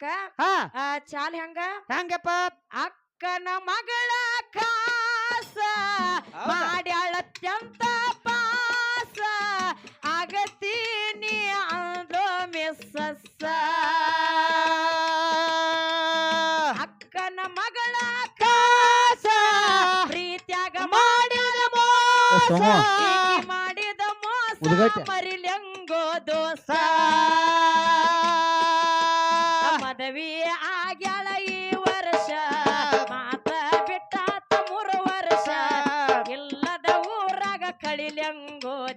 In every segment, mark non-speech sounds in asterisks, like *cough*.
ಹಾ. ಆ, ಚಾಲ್ ಹೆಂಗ? ಹೆಂಗಪ್ಪ ಅಕ್ಕನ ಮಗಳ ಕಾಸ ಮಾಡ್ಯಾಳ ಮಾಡ್ಯಾಳತ್ಯಂತ ಪಾಸ. ಆಗತೀನಿ ಅಂದೋ ಮಿಸ್ಸಸ್ಸ. ಅಕ್ಕನ ಮಗಳ ಕಾಸ ಪ್ರೀತ್ಯಾಗ ಮಾಡ್ಯಾಳ. ಮೋಸ. ಮಾಡಿದ ಮೋಸ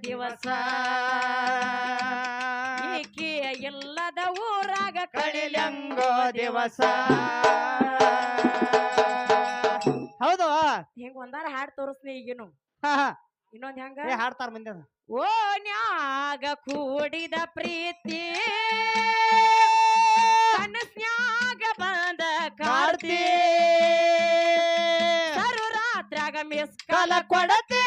ದಿವಸ. ಈಕೆಯ ಇಲ್ಲದ ಊರಾಗ ಕಳಿಲಂಗೋ ದಿವಸ. ಹೌದು. ಹಿಂಗ ಒಂದಾರ ಹಾಡ್ ತೋರಿಸ್ನಿ ಈಗಿನು. ಇನ್ನೊಂದ್ ಹೆಂಗ? ಹಾಡ್ತಾರ ಮಂದಿ ಓ ಓನ್ಯಾಗ ಕೂಡಿದ ಪ್ರೀತಿ. ಕನಸ್ನ್ಯಾಗ ಬಂದ ಕಾರ್ತಿ ಸರು ರಾತ್ರಾಗ ಮಿಸ್ ಕಾಲ ಕೊಡತೆ.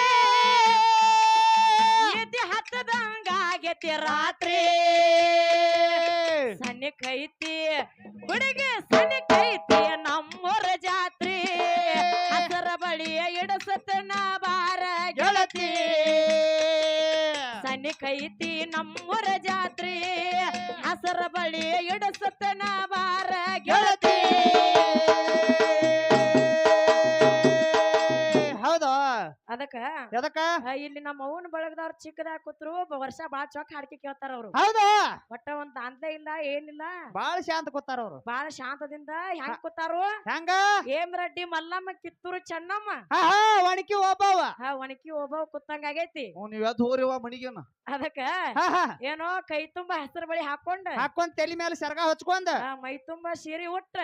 ಹತ್ತದಂಗಾಗೈತಿ ರಾತ್ರಿ. ಸನ್ನೆ ಕೈತಿ, ಹುಡುಗಿ ಸನ್ನೆ ಕೈತಿ ನಮ್ಮೂರ ಜಾತ್ರಿ. ಹಸರ ಬಳಿಯ ಇಡಸತನ ಬಾರ ಗೆಳತಿ. ಸನ್ನೆ ಕೈತಿ ನಮ್ಮೂರ ಜಾತ್ರಿ. ಹಸರ ಬಳಿಯ ಇಡಸತನ ಎದಕ್ಕ? ಇಲ್ಲಿ ನಮ್ಮ ಅವನ ಬಳಗದವ್ರು ಚಿಕ್ಕದಾಗ ಕೂತ್ರು ವರ್ಷ ಬಾಳ ಚೊಕ್ ಹಾಡ್ಕಿ ಕೇಳ್ತಾರ ಅವ್ರು. ಹೌದಾ? ಒಟ್ಟ ಒಂದ್ ದಾಂತ ಇಲ್ಲ ಏನಿಲ್ಲ. ಬಾಳ ಶಾಂತ ಕೂತಾರ ಅವ್ರು. ಬಾಳ ಶಾಂತದಿಂದ ಹೆಂಗ್ ಕೂತಾರು? ಹೆಂಗ? ಹೇಮ್ ರೆಡ್ಡಿ ಮಲ್ಲಮ್ಮ ಕಿತ್ತೂರು ಚೆನ್ನಮ್ಮ. ಒಣಕಿ ಒಬ್ಬವ. ಹಾ ಒಣಕಿ ಒಬ್ಬವ ಕೂತಂಗ ಆಗೈತಿ. ನೀವ್ ಎದ್ ಹೋರಿವ ಮನಿಗೇನ. ಅದಕ್ಕ ಏನೋ ಕೈ ತುಂಬಾ ಹೆಸರು ಬಳಿ ಹಾಕೊಂಡ್. ಹಾಕೊಂಡ್ ತಲೆ ಮೇಲೆ ಸೆರಗ ಹಚ್ಕೊಂಡ್. ಮೈ ತುಂಬಾ ಸೀರೆ ಉಟ್ಟ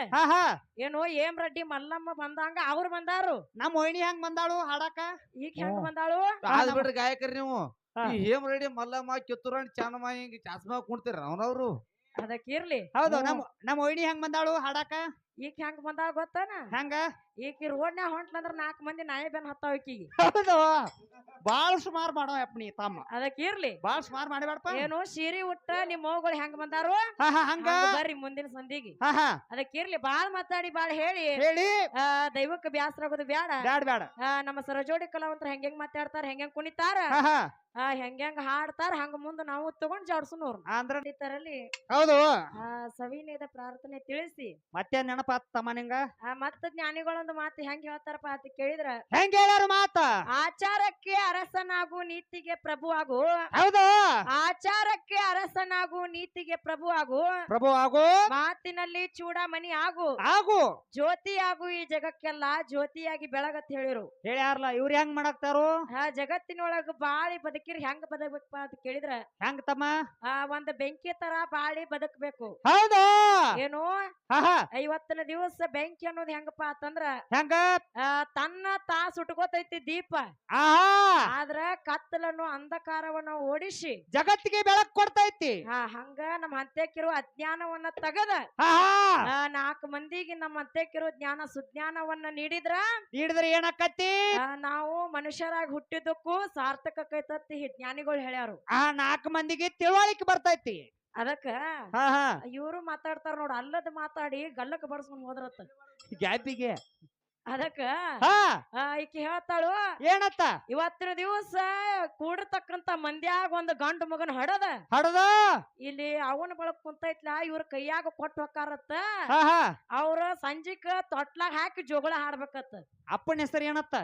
ಏನೋ ಏಮ್ ರೆಡ್ಡಿ ಮಲ್ಲಮ್ಮ ಬಂದಂಗ ಅವ್ರು ಬಂದಾರು. ನಮ್ಮ ಓಣಿ ಹೆಂಗ್ ಬಂದಾಳು ಹಾಡಾಕ? ಈಗ. ಬಂದಾಳು. ಆದ್ ಬಿಡ್ರಿ ಗಾಯಕರಿ ನೀವು. ಹಾ. ಈ ಹೇಮ್ ರೆಡಿ ಮಲ್ಲಮ್ಮ ಕಿತ್ತೂರಾಣಿ ಚಾನಮ್ಮ ಹಿಂಗ್ ಚಾಸ್ಮಾ ಕುಣ್ತೀರ ಅವನವ್ರು. ಅದಕ್ಕಿರ್ಲಿ ಹೌದು ನಮ್ ನಮ್ಮ ನಮ್ಮ ಒಯ್ನಿ ಹೆಂಗ್ ಬಂದಾಳು ಹಾಡಾಕ? ಈಗ ಹೆಂಗ್ ಬಂದಾವ ಗೊತ್ತಾನ? ಹೆಂಗ? ಈಕಿ ರೋಡ್ನ್ಯಾಗ ಹೊಂಟ್ಲಂದ್ರ ನಾಲ್ಕು ಮಂದಿ ನಾಯಿ ಬೆನ್ ಹತ್ತಾವ ಈಕಿಗೆ. ಹೌದು. ಬಾಳ ಸುಮಾರ್ ಮಾಡೋ ಅಪ್ಪ ನೀ ತಮ್ಮ. ಅದಕ್ಕೆ ಇರ್ಲಿ. ಬಾಳ ಸುಮಾರ್ ಮಾಡಬೇಡಪ್ಪ ಏನು ಸೀರಿ ಉಟ್ಟ ನಿಮ್ಮ ಮಗಳು ಹೆಂಗ್ ಬಂದಾರು? ಹಂಗ? ಬರ್ರಿ ಮುಂದಿನ ಸಂದಿಗೆ. ಅದಕ್ಕೆ ಇರ್ಲಿ ಬಾಳ್ ಮಾತಾಡಿ ಬಾಳ್ ಹೇಳಿ. ಹೇಳಿ. ದೈವಕ್ಕೆ ಬ್ಯಾಸರ ಆಗೋದು ಬ್ಯಾಡ. ಬ್ಯಾಡ ಬ್ಯಾಡ. ನಮ್ಮ ಸರಜೋಡಿ ಕಲಾವಂತರ ಹೆಂಗ್ ಮಾತಾಡ್ತಾರ ಹೆಂಗ್ ಕುಣಿತಾರ? ಹೆಂಗ್ ಹಾ. ಆ, ಹೆಂಗ್ ಹಾಡ್ತಾರ ಹಂಗ ಮುಂದ ನಾವು ತಗೊಂಡ್ ಜಾಡ್ಸುನವ್ರು ಅಂದ್ರ ಹೌದು. ಸವಿನಯದ ಪ್ರಾರ್ಥನೆ ತಿಳಿಸಿ. ಮತ್ತೆ ನೆನಪಾತ್ ತಮ್ಮ ನಿಂಗ? ಆ ಮತ್ತ ಜ್ಞಾನಿಗಳೊಂದು ಮಾತು ಹೆಂಗ್ ಹೇಳ್ತಾರಪ್ಪ ಅಂತ ಕೇಳಿದ್ರ? ಹೆಂಗ್ ಹೇಳ್ಯಾರ ಮಾತ? ಆಚಾರಕ್ಕೆ ಅರಸನಾಗು ನೀತಿಗೆ ಪ್ರಭು ಆಗು ಹೌದು. ಆಚಾರಕ್ಕೆ ಅರಸನಾಗು ನೀತಿಗೆ ಪ್ರಭು ಆಗು ಪ್ರಭು ಆಗು ಮಾತಿನಲ್ಲಿ ಚೂಡಾಮಣಿ ಆಗು. ಆಗು. ಜ್ಯೋತಿ ಆಗು ಈ ಜಗಕ್ಕೆಲ್ಲ ಜ್ಯೋತಿಯಾಗಿ ಬೆಳಗತ್ ಹೇಳಿರು. ಹೇಳ್ಯಾರಲ್ಲ ಇವ್ರ ಹೆಂಗ್ ಮಾಡಾಕ್ತಾರು? ಆ ಜಗತ್ತಿನೊಳಗ ಬಾಳಿ ಬದುಕಿರಿ ಹೆಂಗ್ ಬದಕ್ಬೇಕಪ್ಪ ಅಂತ ಕೇಳಿದ್ರ? ಹೆಂಗ್ ತಮ್ಮ? ಆ ಒಂದ್ ಬೆಂಕಿ ತರ ಬಾಳಿ ಬದುಕ್ಬೇಕು. ಹೌದು. ಏನು ಹಾ ಹಾ ಐವತ್ತನ ದಿವಸ ಬೆಂಕಿ ಅನ್ನೋದು ಹೆಂಗಪ್ಪ ಅಂತಂದ್ರ ಹೆಂಗ? ತನ್ನ ತಾ ಸುಟ್ಕೋತೈತಿ ದೀಪ. ಆದ್ರ ಕತ್ತಲನ್ನು ಅಂಧಕಾರವನ್ನ ಓಡಿಸಿ ಜಗತ್ತಿಗೆ ಬೆಳಕ್ ಕೊಡ್ತೈತಿ. ಹಂಗ ನಮ್ಮ ಅಂತ್ಯಕ್ಕಿರುವ ಅಜ್ಞಾನವನ್ನ ತಗದ. ನಾಲ್ಕು ಮಂದಿಗೆ ನಮ್ಮ ಅಂತ್ಯಕ್ಕಿರುವ ಜ್ಞಾನ ಸುಜ್ಞಾನವನ್ನ ನೀಡಿದ್ರ ನೀಡಿದ್ರೆ ಏನಕ್ಕತ್ತಿ? ನಾವು ಮನುಷ್ಯರಾಗಿ ಹುಟ್ಟಿದ್ದಕ್ಕೂ ಸಾರ್ಥಕಕ್ಕೈತತ್ತಿ ಜ್ಞಾನಿಗಳು ಹೇಳ್ಯಾರು. ಆ ನಾಲ್ಕು ಮಂದಿಗೆ ತಿಳುವಳಿಕೆ ಬರ್ತೈತಿ. ಅದಕ್ಕ ಹಾ ಹಾ. ಇವರು ಮಾತಾಡ್ತಾರ ನೋಡ ಅಲ್ಲದ ಮಾತಾಡಿ ಗಲ್ಲಕ್ ಬಡ್ಸ್ಕೊಂಡ್ ಹೋದ್ರತ್ತ. ಗ್ಯಾಪಿಗೆ ಅದಕ್ಕ ಹಾ. ಆ, ಈಕಿ ಹೇಳ್ತಾಳು ಏನತ್ತ? ಇವತ್ತಿನ ದಿವಸ ಕೂಡಿರ್ತಕ್ಕಂತ ಮಂದ್ಯಾಗ ಒಂದು ಗಂಡು ಮಗನ ಹಡದ. ಹಡದ? ಇಲ್ಲಿ ಅವನ ಬಳಕ್ ಕುಂತೈತ್ಲ ಇವ್ರ ಕೈಯಾಗ ಕೊಟ್ಟು ಹೊಕ್ಕಾರತ್ತ. ಹಾ ಹಾ. ಅವ್ರ ಸಂಜಿಕ ತೊಟ್ಲಾಗ ಹಾಕಿ ಜೋಗಳ ಹಾಡ್ಬೇಕತ್ತ. ಅಪ್ಪನ ಹೆಸರು ಏನತ್ತ?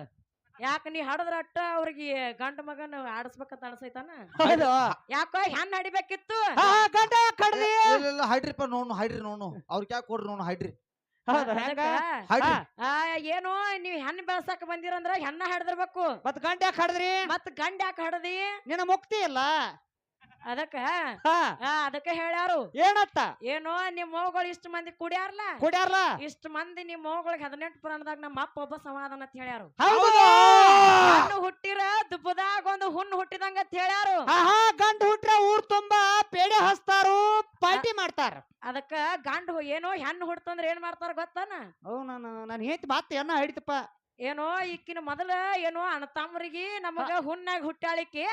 ಯಾಕ ನೀ ಹಡದ್ರ ಅಟ್ಟ ಅವ್ರಿಗೆ ಗಂಡ ಮಗನ ಆಡಸ್ಬೇಕಂತ ಅನ್ಸೈತಾನ? ಹೌದು. ಯಾಕೋ ಹೆಣ್ ಹಡಿಬೇಕಿತ್ತು ಹಾ ಹಾ, ಗಂಡ ಕಡ್ದಿ ಇಲ್ಲ ಇಲ್ಲ ಹೈಡ್ರಿಪ್ಪ ನೋನು ಹೈಡ್ರಿ ನೋನು ಅವ್ರಿಗೆ ಯಾಕೆ ಕೊಡ್ರಿ ನೋನು ಹೈಡ್ರಿ. ಹೌದು ಅದಕ್ಕ, ಹೆಂಗ? ಹೈಡ್ರಿ. ಆ, ಏನು ನೀವ್ ಹೆಣ್ ಬೆಳ್ಸಕ್ ಬಂದಿರಂದ್ರ ಹೆಣ್ಣ ಹಡದಿರ್ಬೇಕು. ಮತ್ ಗಂಡ ಯಾಕೆ ಹಡದ್ರಿ? ಮತ್ ಗಂಡ ಯಾಕ ಹಡದಿ? ನಿನ್ನ ಮುಕ್ತಿ ಇಲ್ಲ. ಅದಕ್ಕ? ಹಾ. ಆ, ಅದಕ್ಕ ಹೇಳ್ಯಾರು. ಏನತ್ತ? ಏನೋ ನಿಮ್ ಮೋಗಳು ಇಷ್ಟ ಮಂದಿ ಕುಡಿಯಾರ್ಲ? ಕುಡಿಯಾರ್ಲ? ಇಷ್ಟ ಮಂದಿ ನಿಮ್ ಮೋಗಳಿಗೆ ಹದಿನೆಂಟು ಪುರಾಣದಾಗ ನಮ್ಮ ಅಪ್ಪ ಒಬ್ಬ ಸಮಾಧಾನ ಅಂತ ಹೇಳ್ಯಾರು. ಹಣ್ಣು ಹುಟ್ಟಿರ ದುಬ್ಬದಾಗ ಒಂದು ಹುಣ್ಣು ಹುಟ್ಟಿದಂಗ ಅಂತ ಹೇಳ್ಯಾರು. ಗಂಡು ಹಾ ಗಂಡ ಹುಟ್ರ ಊರ್ ತುಂಬಾ ಪೇಡೆ ಹಸ್ತಾರು ಪಾರ್ಟಿ ಮಾಡ್ತಾರ. ಅದಕ್ಕ ಗಂಡು ಏನೋ ಹೆಣ್ಣು ಹುಡ್ತಂದ್ರ ಏನ್ ಮಾಡ್ತಾರ ಗೊತ್ತಾನ? ಅವ್ ನಾನು ನಾನು ಹೇಳ್ತಿ ಬಾತ್ ಏನ ಹಿಡಿತಪ್ಪ. ಏನೋ ಈಕಿನ ಮೊದಲ ಏನೋ ಅಣ್ಣತಮ್ಮರಿಗೆ ನಮಗ ಹುಣ್ಣಾಗ ಹುಟ್ಟಾಳಿಕೆ.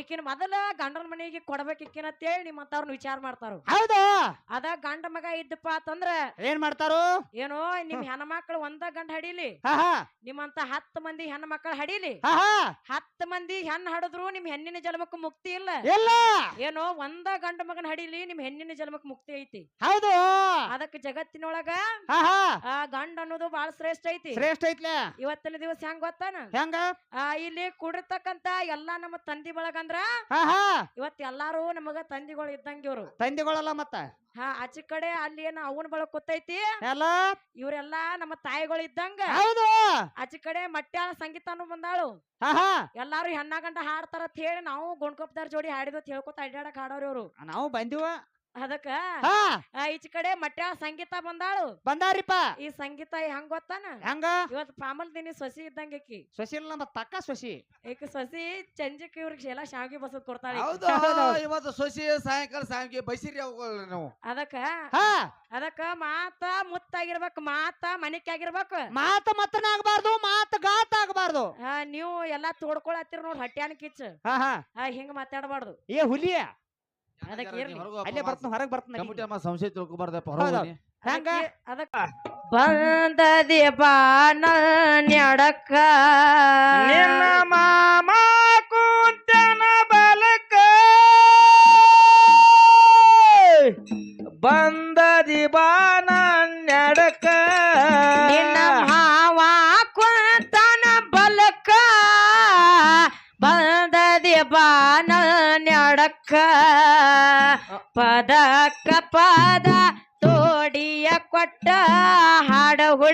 ಈಕಿನ ಮೊದಲ ಗಂಡನ ಮನೆಗೆ ಕೊಡ್ಬೇಕು ಈಕಿನ ಅಂತೇಳಿ ನಿಮ್ಮಂತವ್ರನ್ನ ವಿಚಾರ ಮಾಡ್ತಾರ. ಹೌದು. ಅದ ಗಂಡ ಮಗ ಇದ್ದಪ್ಪ ಅಂತಂದ್ರ ಏನ್ ಮಾಡ್ತಾರು? ಏನೋ ನಿಮ್ ಹೆಣ್ಮಕ್ಳು ಒಂದ ಗಂಡ ಹಡಿಲಿ. ನಿಮ್ಮಂತ ಹತ್ತು ಮಂದಿ ಹೆಣ್ಣ ಮಕ್ಕಳು ಹಡಿಲಿ ಹತ್ತು ಮಂದಿ ಹೆಣ್ಣ ಹಡದ್ರು ನಿಮ್ ಹೆಣ್ಣಿನ ಜನ್ಮಕ್ಕೆ ಮುಕ್ತಿ ಇಲ್ಲ. ಇಲ್ಲ. ಏನೋ ಒಂದ ಗಂಡ ಮಗನ ಹಡಿಲಿ ನಿಮ್ ಹೆಣ್ಣಿನ ಜನ್ಮಕ್ಕೆ ಮುಕ್ತಿ ಐತಿ. ಹೌದು. ಅದಕ್ಕೆ ಜಗತ್ತಿನೊಳಗ ಗಂಡ ಅನ್ನೋದು ಬಾಳ ಶ್ರೇಷ್ಠ ಐತಿ. ಶ್ರೇಷ್ಠ ಐತ್ಲೆ. ಇವತ್ತಿನ ದಿವಸ ಹೆಂಗ್ ಗೊತ್ತಾನ? ಹೆಂಗ? ಆ ಇಲ್ಲಿ ಕೂಡಿರ್ತಕ್ಕಂತ ಎಲ್ಲಾ ನಮ್ಮ ತಂದಿ ಬಳಗಂದ್ರ ಇವತ್ ಎಲ್ಲಾರು ನಮಗ ತಂದಿಗಳು ಇದ್ದಂಗ ಇವ್ರು. ತಂದಿಗಳಲ್ಲ ಮತ್ತ? ಹಾ ಆಚೆ ಕಡೆ ಅಲ್ಲಿ ಏನ ಅವನ ಬಳಗ ಕೂತೈತಿ? ಇವ್ರೆಲ್ಲಾ ನಮ್ಮ ತಾಯಿಗಳು ಇದ್ದಂಗ. ಹೌದು! ಆಚೆ ಕಡೆ ಮಟ್ಯಾಳ ಸಂಗೀತನು ಬಂದಾಳು. ಎಲ್ಲಾರು ಹೆಣ್ಣ ಗಂಡ ಹಾಡ್ತಾರ ಅಂತ ಹೇಳಿ ನಾವು ಗೋಣ್ಕೊಪ್ದಾರ್ ಜೋಡಿ ಹಾಡಿದ ಹೇಳ್ಕೊತ ಅಡ್ಡಾಡಕ್ ಹಾಡೋರು ಇವ್ರು. ನಾವು ಬಂದಿವ. ಅದಕ್ಕ ಹಾ. ಆ, ಈಚೆ ಕಡೆ ಮಟ್ಟ ಸಂಗೀತ ಬಂದಾಳು. ಬಂದಾರಿಪ್ಪ. ಈ ಸಂಗೀತ ಹೆಂಗ್ ಗೊತ್ತಾನ? ಹೆಂಗ? ಇವತ್ತು ಪಾಮಲ್ ದಿನಿ ಸೊಸಿ ಇದ್ದಂಗ ಆಕಿ. ಇಲ್ಲ ನಮ್ಮ ತಕ್ಕ ಸೊಸಿ. ಈಗ ಸೊಸಿ ಚಂಜಕ್ ಇವ್ರಿಗೆ ಎಲ್ಲ ಶಾವಿಗೆ ಬಸದ್ ಕೊಡ್ತಾಳೆ. ಇವತ್ತು ಸೊಸಿ ಸಾಯಂಕಾಲ ಶಾವಿಗೆ ಬೈಸಿರಿ ನಾವು. ಅದಕ್ಕ ಹಾ. ಅದಕ್ಕ ಮಾತ ಮುತ್ತಾಗಿರ್ಬೇಕು ಮಾತ ಮನಿಕ್ ಆಗಿರ್ಬೇಕು ಮಾತ ಮತ್ತನ ಆಗ್ಬಾರ್ದು ಮಾತ ಗಾತ ಆಗಬಾರ್ದು. ಆ, ನೀವು ಎಲ್ಲಾ ತೋಡ್ಕೊಳತ್ತಿರ ನೋಡ್ರಿ ಹಟ್ಯಾನ ಕಿಚ್ ಹಾ ಹಾ. ಹಿಂಗ್ ಮಾತಾಡಬಾರ್ದು. ಏ ಹುಲಿಯ. ಅದಕ್ಕೆ ಇರ್ಲಿ. ಅಲ್ಲೇ ಬರ್ತಾನ ಹೊರಗೆ ಬರ್ತಾನ ಅಮ್ಮ ಸಂಶಯ ತಿಳ್ಕೊಬಾರ್ದಪ್ಪ. ಹೊರಗೆ ಹೆಂಗ? ಅದಕ್ಕ ನಡಕ ನಿನ್ನ ಮಾಮ ಕುಂತನ ಬಲಕ ಬಂದದಿ ಬಾನ ನಡಕ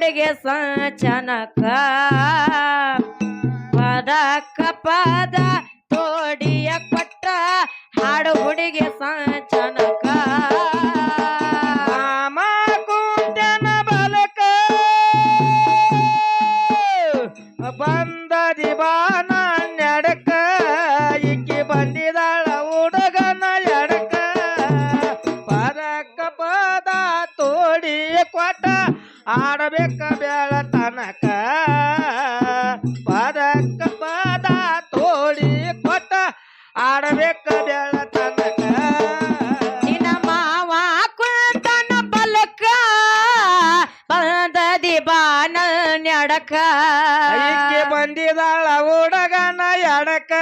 ಹಾಡ ಸಾಚನಕ. ಪದಕ ಪದ ತೋಡಿಯ ಕೊಟ್ಟ ಹಾಡು ಹುಡುಗೆ ಸಂಚನಕ ಆಡಬೇಕ ಬೇಳ ತನಕ. ಪದಕ ಪದ ತೋಡಿ ಕೊಟ್ಟ ಆಡಬೇಕ ಬೇಳ ತನಕ. ನಿನ್ನ ಮಾವ ಕುಂತನ ಬಲಕ ಬಂದದಿ ಬಾನ ನಡಕ. ಬಂದಿದಾಳ ಹುಡುಗನ ಎಡಕ.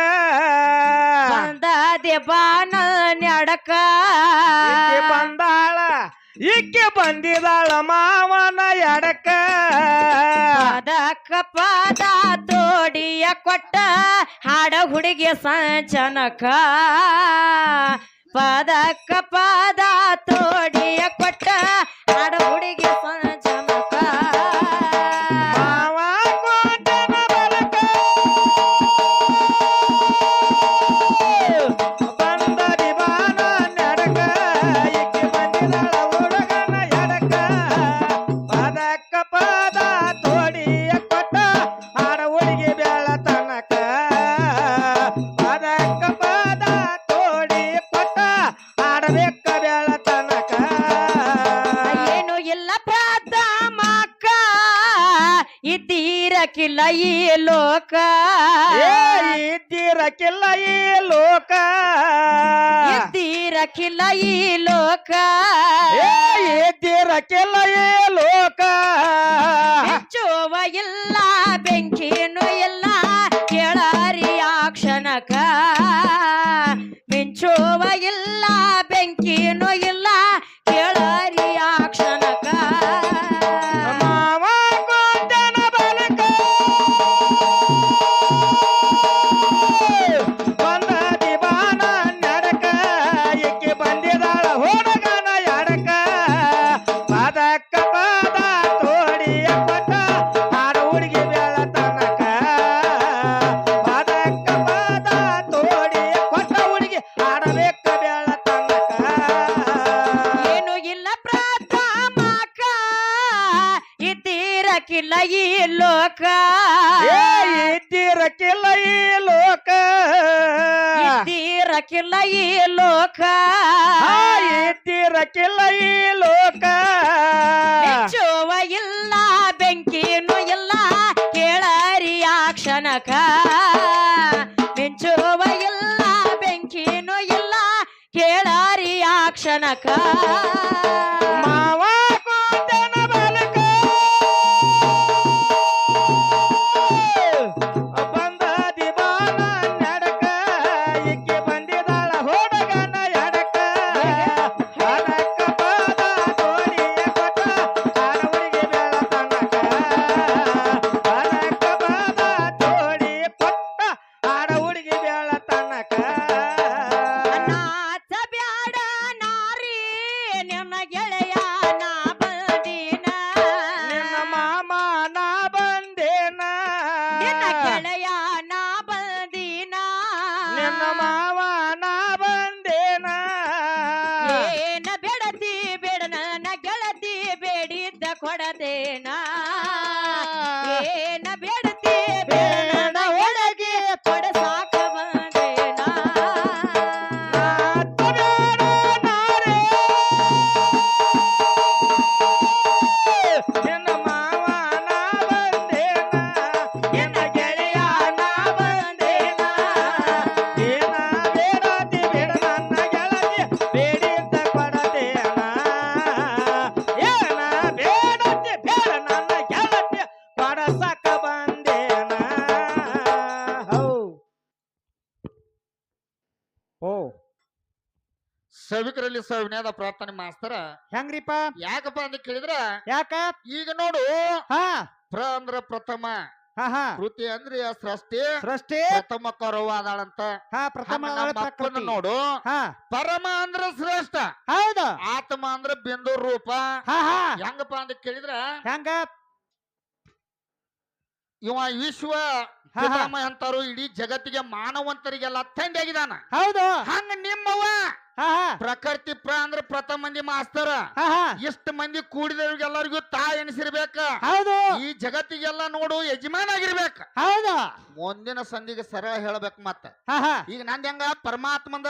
ಬಂದದಿ ಬಾನ ನಡಕ. ಬಂದಾಳ ಈಕೆ ಬಂದಿದಾಳ ಮಾವನ ಎಡಕ ಪದಕ ಪದ ತೋಡಿಯ ಕೊಟ್ಟ ಹಾಡ ಹುಡುಗಿಯ ಸಂಚನಕ. ಪದಕ ಪದ ತೋಡಿಯ ಕೊಟ್ಟ ಹಾಡ ಹುಡುಗಿ ಇದ್ದೀರಕಿಲ್ಲ ಈ ಲೋಕ. ಇದ್ದಿರಕ್ಕಿಲ್ಲ ಈ ಲೋಕ. ಇದ್ದೀರಕಿಲ್ಲ ಈ ಲೋಕ. ಇದ್ದಿರಕ್ಕಿಲ್ಲ ಈ ಲೋಕ. ಹೆಚ್ಚುವ ಇಲ್ಲ ಬೆಂಕಿನೂ ಬೆಂಕಿನು ಎಲ್ಲ ಆ ಕ್ಷಣಕ. ಮಿಂಚುವ ಎಲ್ಲ ಬೆಂಕಿನು ಎಲ್ಲ ಆ ಕ್ಷಣಕ. ಮಾವ ಸವಿನಯದ ಪ್ರಾರ್ಥನೆ ಮಾಸ್ತರ ಹೆಂಗ್ರಿಪ್ಪ? ಯಾಕಪ್ಪ ಅಂತ ಕೇಳಿದ್ರ? ಯಾಕ? ಈಗ ನೋಡು ಹಾ. ಪ್ರ ಅಂದ್ರ ಪ್ರಥಮ. ಹಾ ಹಾ. ಕೃತಿ ಅಂದ್ರೆ ಸೃಷ್ಟಿ. ಸೃಷ್ಟಿ. ಪ್ರಥಮ ಕರುವಾದಾಳಂತ. ಹಾ ಪ್ರಥಮ ಹಂಗ ನಮ್ಮ ಅಪ್ಪನ ಪ್ರಕೃತಿ. ನೋಡು. ಹಾ. ಪರಮ ಅಂದ್ರ ಶ್ರೇಷ್ಠ. ಹೌದು. ಆತ್ಮ ಅಂದ್ರ ಬಿಂದು ರೂಪ. ಹಾ ಹಾ. ಹೆಂಗಪ್ಪ ಅಂತ ಕೇಳಿದ್ರ? ಹೆಂಗ? ಇವ ವಿಶ್ವ ಹಾ, ಹಾ. ಪಿತಾಮಹ ಅಂತಾರು ಇಡೀ ಜಗತ್ತಿಗೆ ಮಾನವಂತರಿಗೆಲ್ಲ ತಂದೆ ಆಗಿದಾನ ಹೌದು. ಹಂಗ ನಿಮ್ಮವ ಹಾ ಪ್ರಕೃತಿ ಪ್ರ ಅಂದ್ರೆ ಪ್ರಥಮ ಮಂದಿ ಮಾಸ್ತರ. ಹಾ ಹಾ. ಇಷ್ಟ ಮಂದಿ ಕೂಡಿದವ್ರಿಗೆಲ್ಲರಿಗೂ ತಾ ಎನಿಸಿರ್ಬೇಕ. ಹೌದು. ಈ ಜಗತ್ತಿಗೆಲ್ಲ ನೋಡು ಯಜಮಾನ್ ಆಗಿರ್ಬೇಕ. ಹೌದಾ. ಮುಂದಿನ ಸಂಧಿಗೆ ಸರಳ ಹೇಳ್ಬೇಕು ಮತ್ತ. ಹಾ ಹಾ. ಈಗ ನಂದ ಹೆಂಗ ಪರಮಾತ್ಮಂದ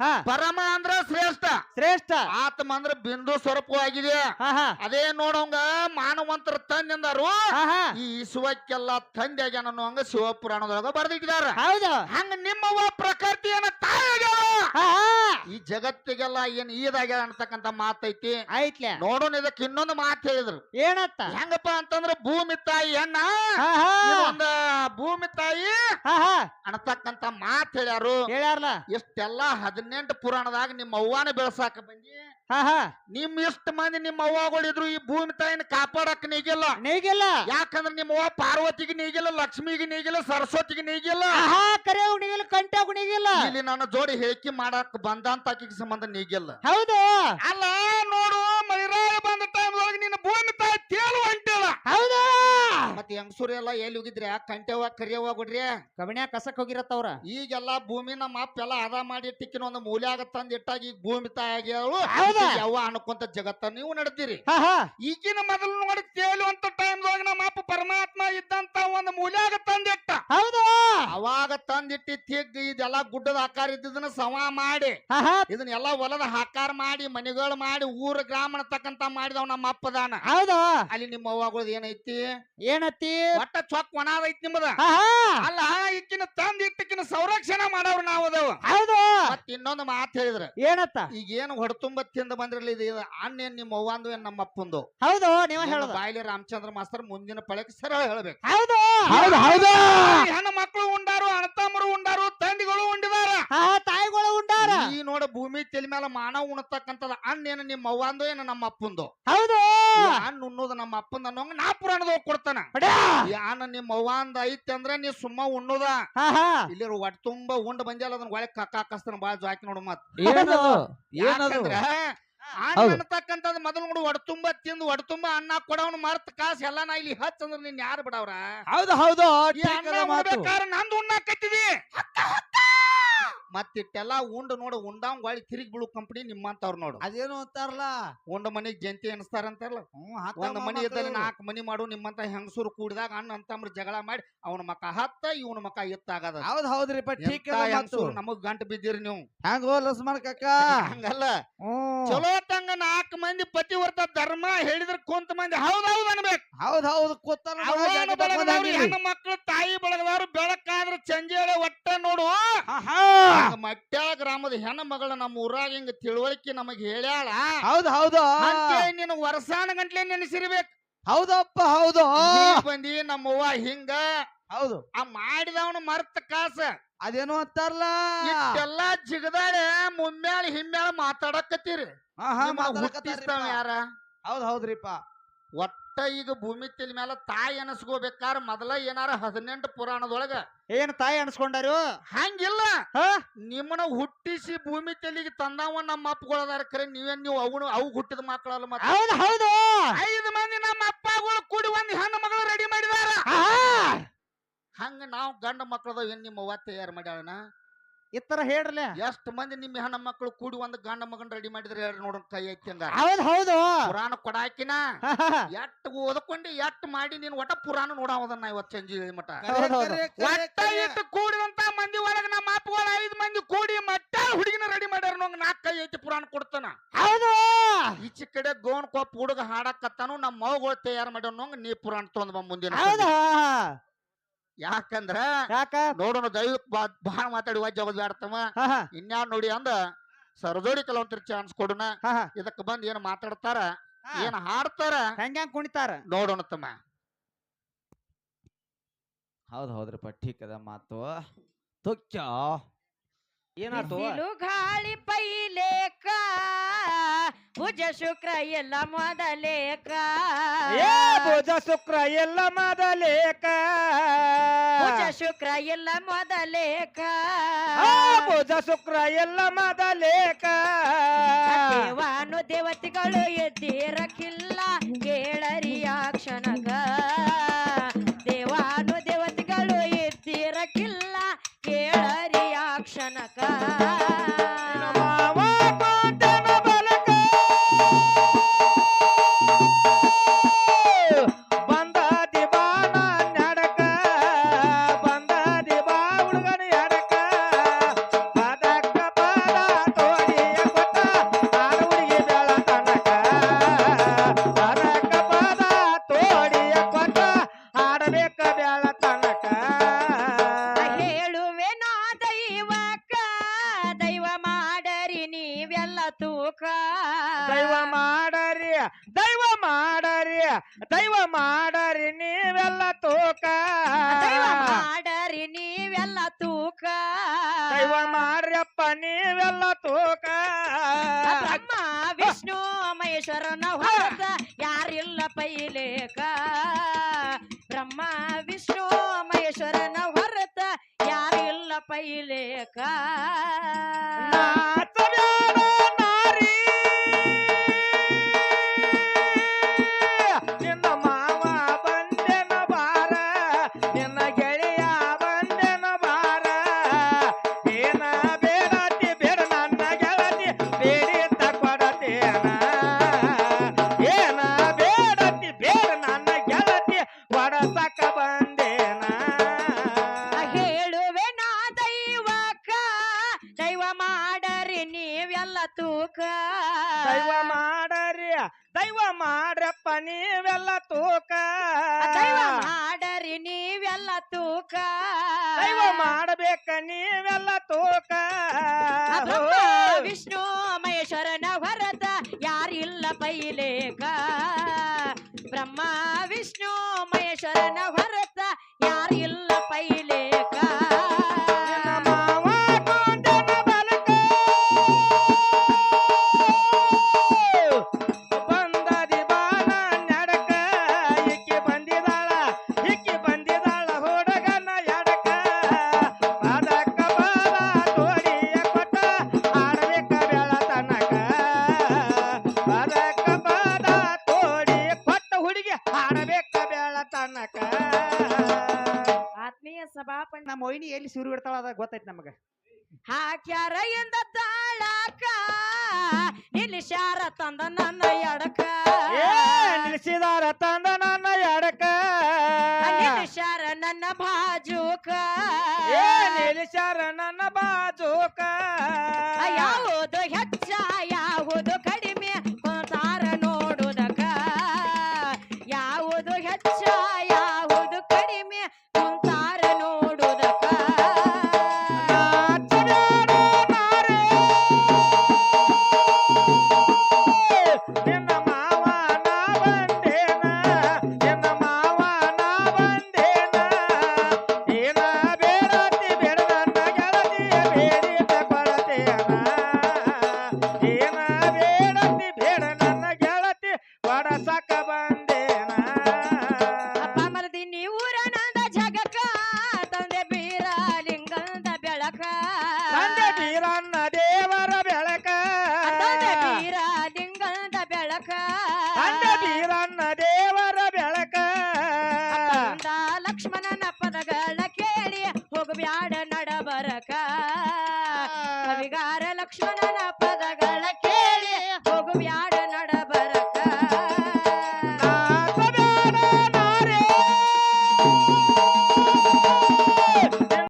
ಹಾ. ಪರಮ ಅಂದ್ರ ಶ್ರೇಷ್ಠ. ಶ್ರೇಷ್ಠ. ಆತ್ಮ ಅಂದ್ರ ಬಿಂದು ಸ್ವರೂಪವಾಗಿದೆ ಹಾ ಹಾ. ಅದೇ ನೋಡೋಂಗ ಮಾನವಂತರ ತಂದೆಂದರು ಹಾ ಹಾ. ಈ ವಿಶ್ವಕ್ಕೆಲ್ಲ ತಂದೆ ಆಗ್ಯಾನ ಅನ್ನುವಂಗ ಶಿವಪುರಾಣದೊಳಗ ಬರ್ದಿಟ್ಟಿದಾರ. ಹೌದು. ಹಂಗ ನಿಮ್ಮವ ಪ್ರಕೃತಿಯನ್ನ ಹಾ ಹಾ. ಈ ಜಗತ್ತಿಗೆಲ್ಲ ಏನ್ ಈದಾಗ ಅಂತಕ್ಕಂತ ಮಾತೈತಿ. ಐತ್ಲೆ ನೋಡೋಣ ಇದಕ್ಕೆ ಇನ್ನೊಂದು ಮಾತು ಹೇಳಿದ್ರು. ಏನತ್ತ? ಹೆಂಗಪ್ಪ ಅಂತಂದ್ರ ಭೂಮಿ ತಾಯಿ ಅಣ್ಣ. ಇದೊಂದ ಭೂಮಿ ತಾಯಿ. ಹಾ ಹಾ. ಅನ್ನತಕ್ಕಂತ ಮಾತು ಹೇಳ್ಯಾರು. ಹೇಳ್ಯಾರಲ್ಲ ಇಷ್ಟೆಲ್ಲಾ ಹದಿನೆಂಟು ಪುರಾಣದಾಗ ನಿಮ್ಮ ಅವ್ವಾನ ಬೆಳಸಾಕ ಬಂದಿ. ಹಾ ಹಾ. ನಿಮ್ ಇಷ್ಟ ಮಂದಿ ನಿಮ್ಮ ಅವ್ವಾಗಳಿದ್ರು ಈ ಭೂಮಿ ತಾಯಿನ ಕಾಪಾಡಕ್ ನೀಗಿಲ್ಲ. ನೀಗಿಲ್ಲ. ಯಾಕಂದ್ರ ನಿಮ್ಮ ಅವ್ವ ಪಾರ್ವತಿಗೆ ನೀಗಿಲ್ಲ ಲಕ್ಷ್ಮಿಗೆ ನೀಗಿಲ್ಲ ಸರಸ್ವತಿಗೆ ನೀಗಿಲ್ಲ. ಆಹಾ ಕರೆ ನೀಗಿಲ್ಲ ಕಂಟೆ ನೀಗಿಲ್ಲ. ಇಲ್ಲಿ ನನ್ನ ಜೋಡಿ ಹೇಳಿಕೆ ಮಾಡಕ್ ಬಂದಂತ ಆಕಿಗೆ ಸಂಬಂಧ ನೀಗೆಲ್ಲ ಹೌದು. ಅಲ್ಲ ನೋಡು ಮೈರಾಯ ಬಂದ ಟೈಮ್ ಒಳಗೆ ನಿನ್ನ ಭೂಮಿ ತಾಯಿ ತೇಲು ಹೊಂಟಿಲ್ಲ. ಮತ್ತೆ ಹೆಂಗಸೂರು ಎಲ್ಲ ಎಲ್ಲಿ ಹೋಗಿದ್ರಿ ಕಂಟೆವ ಕರಿಯವ ಬಿಡ್ರಿ. ಕಬಣ್ಯಾಗ ಕಸಕ್ ಹೋಗಿರತ್ತವ್ರ? ಈಗೆಲ್ಲ ಭೂಮಿ ನಮ್ಮ ಅಪ್ಪ ಎಲ್ಲ ಅದ ಮಾಡಿ ಇಟ್ಟಿಕ್ಕಿನ ಒಂದು ಮೂಲ್ಯಾಗ ತಂದ್ ಇಟ್ಟಾಗ ಈಗ ಭೂಮಿ ತಾಯಿ ಹೌದಾ? ಯಾವ ಅನ್ಕೊಂತ ಜಗತ್ತ ನೀವು ಹಾ ಹಾ. ಈಗಿನ ಮೊದಲು ನೋಡಿ ತೇಲುವಂತ ಟೈಮ್ ನಮ್ಮ ಅಪ್ಪ ಪರಮಾತ್ಮ ಇದ್ದಂತ ಒಂದು ಮೂಲ್ಯಾಗ ತಂದಿಟ್ಟ ಹೌದಾ? ಅವಾಗ ತಂದಿಟ್ಟಿ ತಿಗ್ ಇದೆಲ್ಲ ಗುಡ್ಡದ ಆಕಾರ ಇದ್ದಿದ್ದನ್ನ ಸಮ ಮಾಡಿ. ಹಾ ಹಾ. ಇದನ್ನೆಲ್ಲ ಹೊಲದ ಆಕಾರ ಮಾಡಿ ಮನೆಗಳು ಮಾಡಿ ಊರ ಗ್ರಾಮ ತಕ್ಕಂತ ಮಾಡಿದವ್ ನಮ್ಮ ಅಪ್ಪದಾನ. ಹೌದಾ? ಅಲ್ಲಿ ನಿಮ್ಮ ಏನೈತಿ? ಏನೈತಿ ಏನತ್ತಿ ಒಟ್ಟ ಚೊಕ್ ಒಣಾದೈತಿ ನಿಮ್ಮದ ಹಾ ಹಾ. ಅಲ್ಲ ಇಕ್ಕಿನ ತಂದ್ ಇಟ್ಟಕ್ಕಿನ ಸಂರಕ್ಷಣೆ ಮಾಡವ್ರು ನಾವು ಅದಾವ. ಹೌದು. ಮತ್ ಇನ್ನೊಂದು ಮಾತು ಹೇಳಿದ್ರ. ಏನತ್ತ? ಈಗ ಏನು ಹೊಡ್ತುಂಬ ತಿಂದ ಬಂದ್ರಲ್ಲ ಇದು ಅಣ್ಣ ಏನ್ ನಿಮ್ಮ ಅವ್ವಂದು ಏನ್ ನಮ್ಮ ಅಪ್ಪಂದು ಹೌದು ನೀವ ಹೇಳ ಹೇಳುದು. ಬಾಯ್ಲಿ ರಾಮಚಂದ್ರ ಮಾಸ್ತರ್ ಮುಂದಿನ ಪಳಕ್ಕೆ ಸರ ಹೇಳ್ಬೇಕು. ಹೌದು. ಹೌದು, ಹೌದು. ಹೆಣ್ಣು ಮಕ್ಕಳು ಉಂಡಾರು ಅಣ್ಣತಮ್ಮರು ಉಂಡಾರು ತಂದಿಗಳು ಉಂಡಿದಾರ ಹಾ ಹಾ ತಾಯಿಗಳು ಉಂಡಾರ ಈ ನೋಡ ಭೂಮಿ ತೆಲಿ ಮೇಲೆ ಮಾನವ ಉಣತಕ್ಕಂಥದ್ದು ಅಣ್ಣ ಏನ ನಿಮ್ಮ ಅವ್ವಂದು ಏನ ನಮ್ಮ ಅಪ್ಪಂದು? ಹೌದು. ಅಣ್ಣ ಉಣ್ಣೋದು ನಮ್ಮ ಅಪ್ಪಂದ ಅನ್ನೋಂಗ ನಾ ಪುರಾಣದ ಕೊಡ್ತಾನ. ಅಣ್ಣ ನಿಮ್ಮ ಅವ್ವಂದ ಐತಿ ಅಂದ್ರೆ ನೀ ಸುಮ್ಮ ಉಣ್ಣೋದ. ಹಾ ಹಾ. ಇಲ್ಲಿ ಒಟ್ ತುಂಬಾ ಉಂಡ ಬಂಜಾಲ ಅದನ್ನ ಒಳಗೆ ಕಕ್ಕ ಹಾಕಸ್ತಾನ ಬಾಳ ಜಾಕಿ ನೋಡು ಮತ್. ಏನಂದ್ರ. ಅನ್ನತಕ್ಕಂಥದ್ದು ಮೊದಲು ನೋಡು ಒಡತುಂಬ ತಿಂದು ಒಡತುಂಬ ಅನ್ನ ಕೊಡವನ್ ಮರ್ತ ಕಾಸ್ ಎಲ್ಲ ನಾ ಇಲ್ಲಿ ಹಚ್ಚಂದ್ರ ನೀನ್ ಯಾರು ಬಿಡವ್ರ? ಹೌದು ಹೌದು. ನಂದು ಉಣ್ಣಾಕತ್ತಿದಿ. ಮತ್ತಿಟ್ಟೆಲ್ಲ ಉಂಡು ನೋಡು ಉಂಡಾವ್ ಗಾಳಿ ತಿರುಗಿ ಬೀಳು ಕಂಪನಿ ನಿಮ್ಮಂತವ್ರು ನೋಡು ಅದೇನು ಅಂತಾರಲ್ಲ ಉಂಡ ಮನೆಗೆ ಜಂತಿ ಎನಿಸ್ತಾರ ಅಂತಾರಲ್ಲ ಹಾಕ್ತಾವ್ ಒಂದ್ ಮನಿ. ಇದ್ದಲ್ಲಿ ನಾಲ್ಕು ಮನಿ ಮಾಡು ನಿಮ್ಮಂತ ಹೆಂಗಸೂರು ಕೂಡಿದಾಗ ಅಣ್ಣ ಅಂತಂಬ್ರ ಜಗಳ ಮಾಡಿ ಅವನ ಮಕ ಹತ್ತ ಇವನ ಮಕ ಎತ್ತಾಗದ ಹೌದ್ ಹೌದ್ರಿ ಠೀಕ್. ಹೆಂಗಸೂರು ನಮಗ್ ಗಂಟು ಬಿದ್ದೀರಿ ನೀವು ಹೆಂಗ ಲಸ್ಮನ್ ಕಕ್ಕ *laughs* ಹಂಗಲ್ಲ. ಚಲೋ ತಂಗ ನಾಲ್ಕು ಮಂದಿ ಪತಿವ್ರತ ಧರ್ಮ ಹೇಳಿದ್ರ ಕುಂತ ಮಂದಿ ಅನ್ಬೇಕು ಹೌದ್ ಹೌದ್ ಅವನ ಜಾಗ ಬಳಗದವ್ರು ತಗೊಂಡಂಗಿಲ್ಲ. ಹೆಣ್ಣು ಮಕ್ಕಳು ತಾಯಿ ಬೆಳಗದವ್ರು ಬೆಳಕಾದ್ರ ಚಂಜೇಳೆ ಒಟ್ಟ ನೋಡು. ಮಟ್ಯಾಳ ಗ್ರಾಮದ ಹೆಣ್ಣ ಮಗಳ ನಮ್ಮ ಊರಾಗ ಹಿಂಗ ತಿಳುವಳಿಕೆ ನಮಗ್ ಹೇಳ್ಯಾಳ. ಹೌದು ಹೌದು. ಅಂತೇಳಿ ನೀನು ವರ್ಷಾನ ಗಂಟ್ಲೆ ನೆನೆಸಿರ್ಬೇಕು. ಹೌದಪ್ಪ ಹೌದು. ಬಂದಿ ನಮ್ಮವ್ವ ಹಿಂಗ ಹೌದು. ಆ ಮಾಡಿದವನು ಮರ್ತ ಕಾಸ. ಅದೇನು ಅಂತಾರಲ್ಲ. ಎಲ್ಲಾ ಜಿಗದಾಳೆ ಮುಮ್ಮ್ಯಾಳ ಹಿಮ್ಮ್ಯಾಳ ಮಾತಾಡಕತ್ತೀರಿ. ಯಾರ? ಹೌದ್ ಹೌದ್ರಿಪ್ಪ. ಒಟ್ಟ ಈಗ ಭೂಮಿ ತಿಲ್ ಮೇಲೆ ತಾಯಿ ಅನಸ್ಕೋಬೇಕಾರ ಮೊದಲ ಏನಾರ ಹದಿನೆಂಟು ಪುರಾಣದೊಳಗ? ಏನ್ ತಾಯಿ ಅನ್ಸ್ಕೊಂಡಾರು ಹಂಗಿಲ್ಲ? ನಿಮ್ಮನ್ನ ಹುಟ್ಟಿಸಿ ಭೂಮಿ ತೆಲಿಗೆ ತಂದವ ನಮ್ಮ ಅಪ್ಪಗಳದಾರ ಕರೆ ನೀವೇನ್ ನೀವು ಅವನು ಅವು ಹುಟ್ಟಿದ ಮಕ್ಕಳಲ್ಲ ಮತ್ತೆ? ಹೌದು ಹೌದು. ಐದು ಮಂದಿ ನಮ್ಮ ಅಪ್ಪಗಳು ಕೂಡಿ ಒಂದು ಹೆಣ್ಣು ಮಗಳು ರೆಡಿ ಮಾಡಿದಾರ. ಹಂಗ ನಾವು ಗಂಡ ಮಕ್ಕಳದ ಏನ್ ನಿಮ್ಮ ಅವ್ವ ತಯಾರು ಮಾಡ್ಯಾಳನ? ಇತ್ತರ ಹೇಳ್ರಲ್ಲ ಎಷ್ಟ್ ಮಂದಿ ನಿಮ್ಮ ಹೆಣ್ಣ ಮಕ್ಕಳು ಕೂಡಿ ಒಂದ್ ಗಂಡ ಮಗನ್ ರೆಡಿ ಮಾಡಿದ್ರೆ ಹೇಳ್ರಿ ನೋಡೋಣ ಕೈ ಐತಿಂದ ಹೌದು ಹೌದು. ಪುರಾಣ ಕೊಡಾಕಿನ. ಎಟ್ ಓದ್ಕೊಂಡು ಎಟ್ ಮಾಡಿ ನೀನ್ ಒಟ್ಟ ಪುರಾಣ ನೋಡಾವದನ್ನ ಇವತ್ ಸಂಜೆ ಮಠ. ಒಟ್ಟ ಇಟ್ಟು ಕೂಡಿದಂತ ಮಂದಿ ಒಳಗ ನಮ್ಮ ಅಪ್ಪಗಳ ಐದ್ ಮಂದಿ ಕೂಡಿ ಮಟ್ಟ ಹುಡುಗಿನ ರೆಡಿ ಮಾಡ್ಯಾರ ನೋಂಗ್ ನಾಕ್ ಕೈ ಐತಿ ಪುರಾಣ ಕೊಡ್ತಾನ. ಹೌದು. ಈಚೆ ಕಡೆ ಗೋನ್ ಕೊಪ್ಪ ಹುಡುಗ ಹಾಡಕತ್ತಾನು ನಮ್ಮ ಮಗಳು ತಯಾರು ಮಾಡ್ಯಾವ ನೋಂಗ್ ನೀ ಪುರಾಣ ತೊಂದ್ ಮುಂದಿನ. ಯಾಕಂದ್ರ ಯಾಕ? ನೋಡೋಣ ದೈವ ಬಹಳ ಮಾತಾಡಿ ವಾಜ್ಯ ಆಹಾ. ಇನ್ಯಾವ್ ನೋಡಿ ಅಂದ ಸರದೋಡಿ ಕೆಲವಂತರ ಚಾನ್ಸ್ ಕೊಡೋಣ ಆಹಾ. ಇದಕ್ ಬಂದ್ ಏನ್ ಮಾತಾಡ್ತಾರ. ಏನ್ ಹಾಡ್ತಾರ? ಹೆಂಗ್ ಹೆಂಗ್ ಕುಣಿತಾರ? ನೋಡೋಣ ತಮ್ಮ. ಹೌದ್ ಹೌದ್ರಿಪ್ಪ ಠೀಕ್ ಅದ ಮಾತು. ತುಚ್ಚ ಏನಾತು ಬಿಸಿಲು ಗಾಳಿ ಪೈಲೇಕ ಭುಜ ಶುಕ್ರ ಎಲ್ಲ ಮೊದಲೇಕ ಏ ಭುಜ ಶುಕ್ರ ಎಲ್ಲ ಮೊದಲೇಕ ಭುಜ ಶುಕ್ರ ಎಲ್ಲ ಮೊದಲೇಕ ಆ, ಭುಜ ಶುಕ್ರ ಎಲ್ಲ ಮೊದಲೇಕ ದೇವಾನು ದೇವತೆಗಳು ಎದ್ದಿರಕ್ಕಿಲ್ಲ ಕೇಳರಿಯ ಕ್ಷಣಗ. ಪೈಲೇಕ ಬ್ರಹ್ಮ ವಿಷ್ಣು ಮಹೇಶ್ವರನ ಹೊರತ ಯಾರಿಲ್ಲ ಪೈಲೇಕ ತಂದ ನನ್ನ ಎಡಕ. ನಿಲ್ಸಿದಾರ ತಂದ ನನ್ನ ಎಡಕ. ನಿಲ್ಸಾರ ನನ್ನ ಬಾಜೂಕ. ನಿಲ್ಸಾರ ನನ್ನ ಬಾಜೂಕ. ಯಾವುದು ಹೆಚ್ಚ ಯಾವುದು